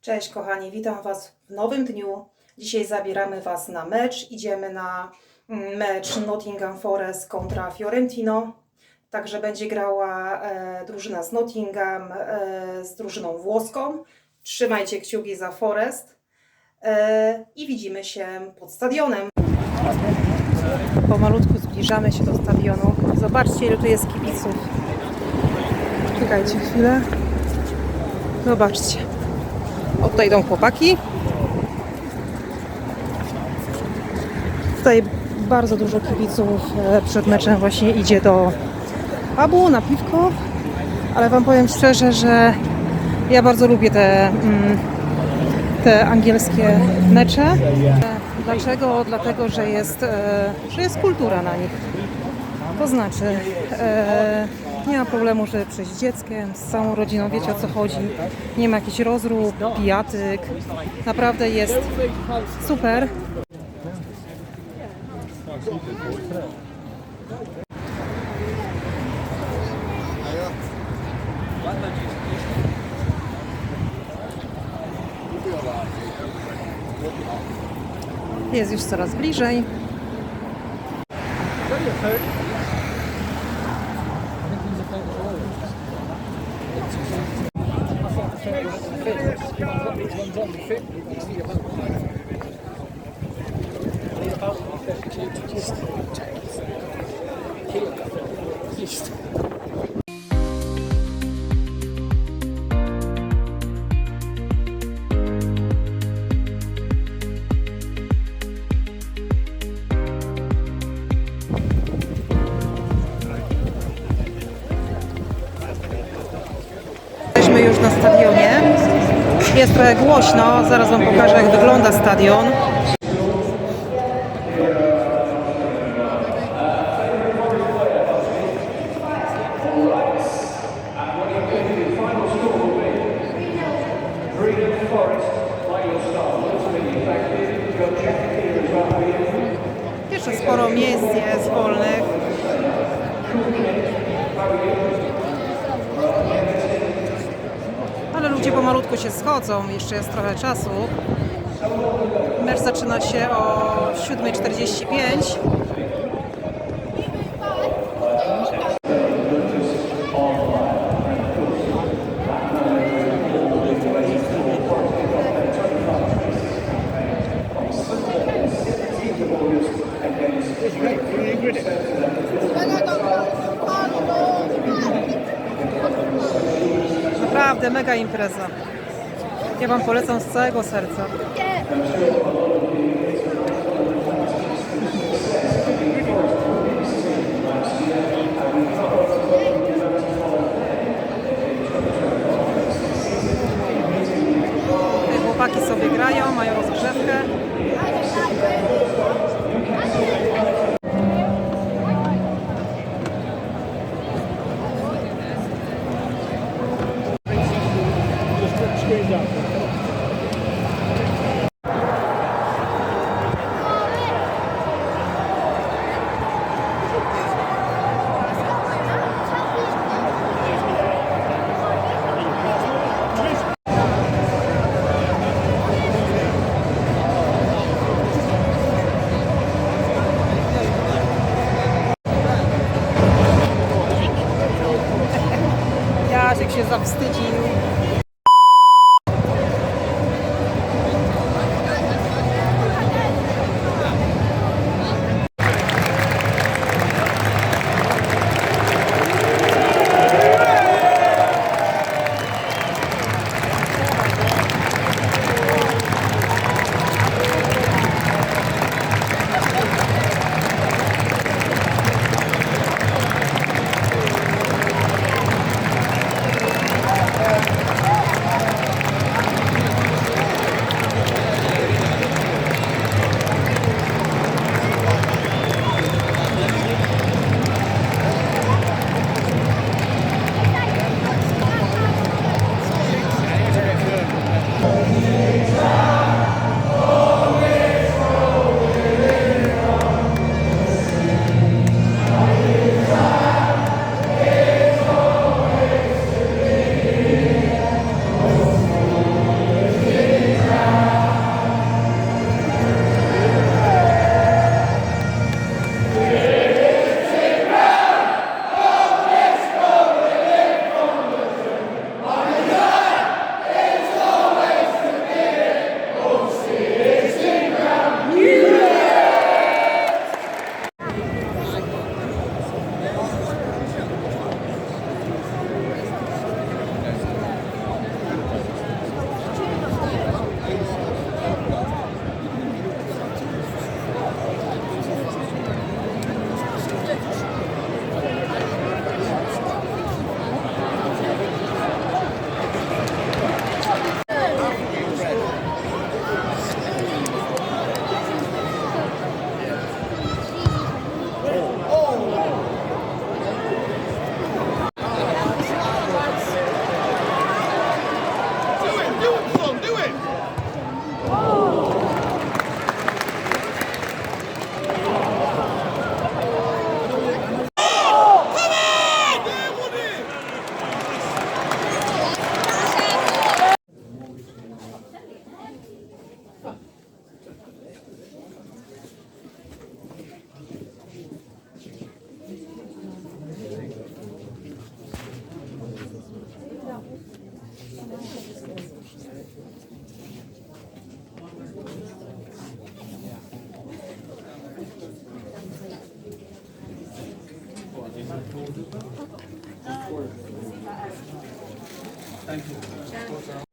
Cześć kochani, witam Was w nowym dniu. Dzisiaj zabieramy Was na mecz. Idziemy na mm, mecz Nottingham Forest kontra Fiorentino. Także będzie grała e, drużyna z Nottingham e, z drużyną włoską. Trzymajcie kciuki za Forest e, i widzimy się pod stadionem. Pomalutku zbliżamy się do stadionu. Zobaczcie, ile tu jest kibiców. Czekajcie chwilę. Zobaczcie. Tutaj idą chłopaki. Tutaj bardzo dużo kibiców e, przed meczem właśnie idzie do pubu na piwko. Ale Wam powiem szczerze, że ja bardzo lubię te, mm, te angielskie mecze. Dlaczego? Dlatego, że jest, e, że jest kultura na nich. To znaczy, e, nie ma problemu, żeby przyjść z dzieckiem, z całą rodziną, wiecie o co chodzi. Nie ma jakichś rozrób, pijatyk. Naprawdę jest super. Jest już coraz bliżej. Kist. Kist. Jest trochę głośno, zaraz Wam pokażę jak wygląda stadion. Jeszcze sporo miejsc jest wolnych. Ale ludzie pomalutku się schodzą, jeszcze jest trochę czasu. Mecz zaczyna się o 7.45. Naprawdę mega impreza. Ja Wam polecam z całego serca. Chłopaki sobie grają, mają rozgrzewkę. Jasiek się zawstydził.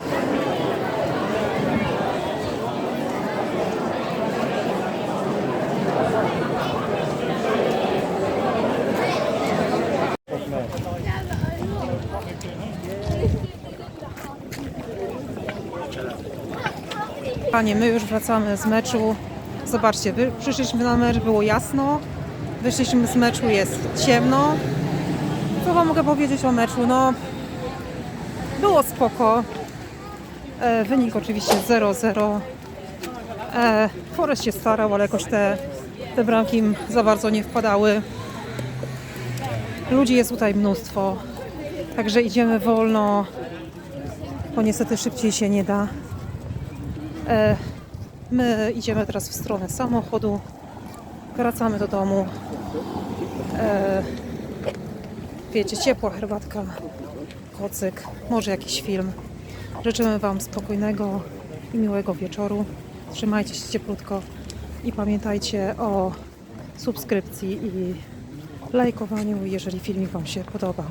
Panie, my już wracamy z meczu. Zobaczcie, wy, przyszliśmy na mecz, było jasno. Wyszliśmy z meczu, jest ciemno. Co Wam mogę powiedzieć o meczu? No, było spoko. E, wynik oczywiście 0-0. E, Forest się starał, ale jakoś te, te bramki im za bardzo nie wpadały. Ludzi jest tutaj mnóstwo. Także idziemy wolno, bo niestety szybciej się nie da. E, My idziemy teraz w stronę samochodu. Wracamy do domu. E, Wiecie, ciepła herbatka, kocyk, może jakiś film. Życzymy Wam spokojnego i miłego wieczoru. Trzymajcie się cieplutko i pamiętajcie o subskrypcji i lajkowaniu, jeżeli filmik Wam się podobał.